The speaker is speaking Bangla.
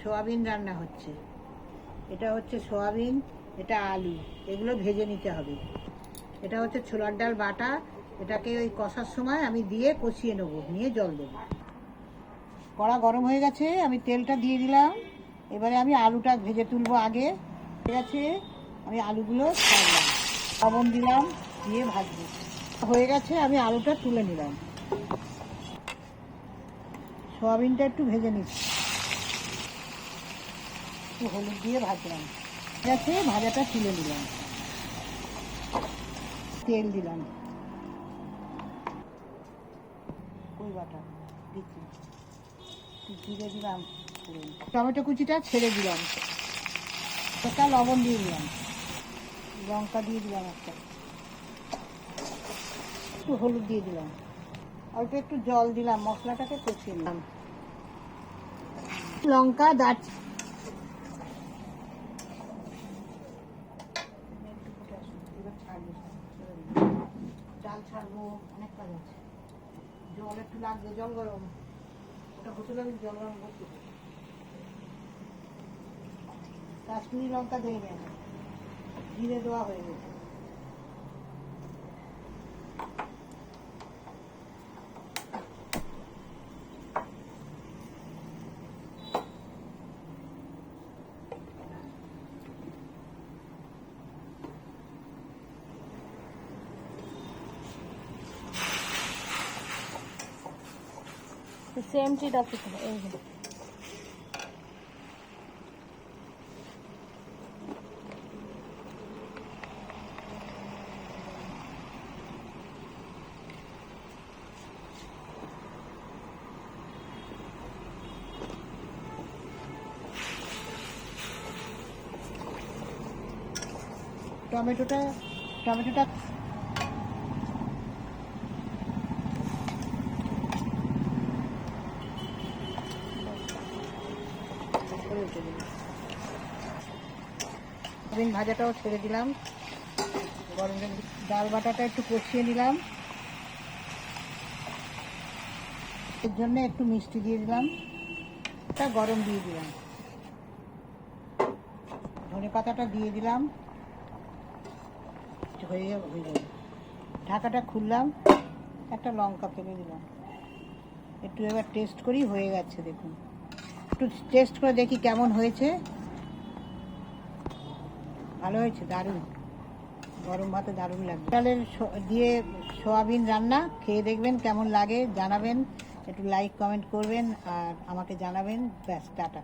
সোয়াবিন রান্না হচ্ছে। এটা হচ্ছে সোয়াবিন, এটা আলু, এগুলো ভেজে নিতে হবে। এটা হচ্ছে ছোলার ডাল বাটা, এটাকে ওই কষার সময় আমি দিয়ে কষিয়ে নেব, নিয়ে জল দেবো। কড়া গরম হয়ে গেছে, আমি তেলটা দিয়ে দিলাম। এবারে আমি আলুটা ভেজে তুলবো আগে। ঠিক আছে? আমি আলুগুলো ছাড়লাম। লবণ দিলাম, দিয়ে ভাজবো। হয়ে গেছে, আমি আলুটা তুলে নিলাম। সোয়াবিনটা একটু ভেজে নিচ্ছি। একটু হলুদ দিয়ে ভাজলাম। আছে ভাজাটা তুলে নিলাম। তেল দিলাম। ওই বাটা দিচ্ছি জিরে দিলাম টমেটো কুচিটা ছেড়ে দিলাম। একটা লবণ দিয়ে দিলাম। লঙ্কা দিয়ে দিলাম একটা। একটু হলুদ দিয়ে দিলাম। অল্প একটু জল দিলাম, মশলাটাকে কষিয়ে নিলাম। লঙ্কা দারচি ছাড়বো, অনেক কাজ আছে। জল একটু লাগবে, জল গরম। ওটা হতে লাগবে জল গরম করতে। কাশ্মীরি লঙ্কা দেয় না জিরে দেওয়া হয়ে গেছে। সেম তো এই যে টমেটোটা টমেটোটা সোয়াবিন ভাজাটাও ছেড়ে দিলাম। গরম ডাল বাটাটা একটু কষিয়ে নিলাম। এর জন্য একটু মিষ্টি দিয়ে দিলাম। এটা গরম দিয়ে দিলাম। ধনে পাতাটা দিয়ে দিলাম। হয়ে হয়ে যাবে ঢাকাটা খুললাম। একটা লঙ্কা ফেলে দিলাম। একটু এবার টেস্ট করি, হয়ে গেছে দেখুন। একটু টেস্ট করে দেখি কেমন হয়েছে। ভালো হয়েছে, দারুণ। গরম ভাতে দারুণ লাগবে। ডালের দিয়ে সোয়াবিন রান্না, খেয়ে দেখবেন কেমন লাগে, জানাবেন। একটু লাইক কমেন্ট করবেন আর আমাকে জানাবেন। ব্যাস, টাটা।